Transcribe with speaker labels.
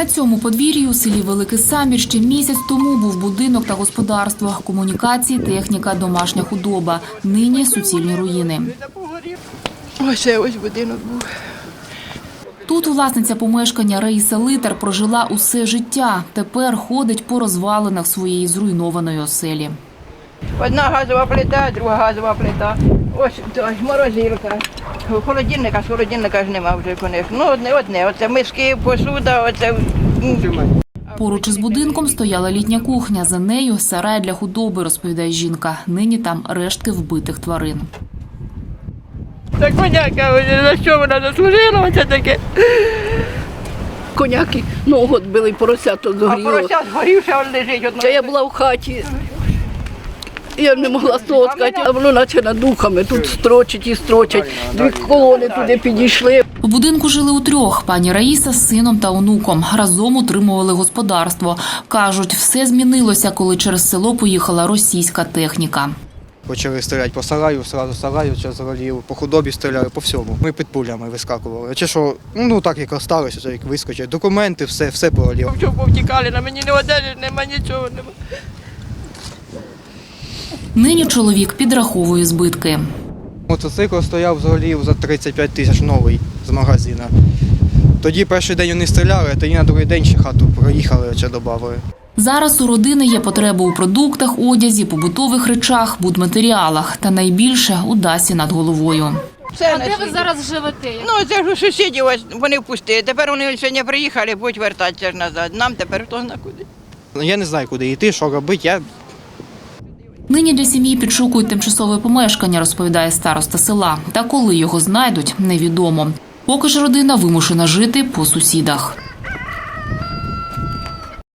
Speaker 1: На цьому подвір'ї у селі Великий Самір ще місяць тому був будинок та господарство, комунікації, техніка, домашня худоба. Нині суцільні руїни.
Speaker 2: Ось ось будинок був.
Speaker 1: Тут власниця помешкання Раїса Литер прожила усе життя. Тепер ходить по розвалинах своєї зруйнованої оселі.
Speaker 2: Одна газова плита, друга газова плита. Ось ось морозилка. Холодильника, з холодильника ж нема вже, звісно. Ну, одне, одне. Оце миски, посуда, оце.
Speaker 1: Поруч із будинком стояла літня кухня. За нею сарай для худоби, розповідає жінка. Нині там рештки вбитих тварин.
Speaker 2: Так коняка, за що вона заслужила, оце таке.
Speaker 3: коняки ногу били, поросято
Speaker 2: А
Speaker 3: згоріло.
Speaker 2: порося згорівши, он лежить. Одно.
Speaker 3: Це я була в хаті. Я не могла соткати, а воно наче над духами тут строчить і строчить. Дві колони туди підійшли.
Speaker 1: У будинку жили утрьох. Пані Раїса з сином та онуком. Разом утримували господарство. Кажуть, все змінилося, коли через село поїхала російська техніка.
Speaker 4: Почали стріляти по сараю, сразу сараю згорів, по худобі стріляли, по всьому. Ми під пулями вискакували. Чи що, ну так як осталося, це як вискочить. Документи, все, все пороліло.
Speaker 2: Що повтікали, на мені не одежі, нема нічого. Нема.
Speaker 1: Нині чоловік підраховує збитки.
Speaker 4: Мотоцикл стояв згорів за 35 тисяч новий з магазина. Тоді перший день вони стріляли, а тоді на другий день ще хату проїхали, ще додали.
Speaker 1: Зараз у родини є потреба у продуктах, одязі, побутових речах, будматеріалах та найбільше у Дасі над головою.
Speaker 2: Все
Speaker 5: А де ви зараз живете?
Speaker 2: Ну, це ж у сусідів ось вони впустили. Тепер вони сьогодні приїхали, будуть вертатися ж назад. Нам тепер хто зна куди.
Speaker 4: Ну, Я не знаю, куди йти, що робити. Я
Speaker 1: Нині для сім'ї підшукують тимчасове помешкання, розповідає староста села. Та коли його знайдуть, невідомо. Поки ж родина вимушена жити по сусідах.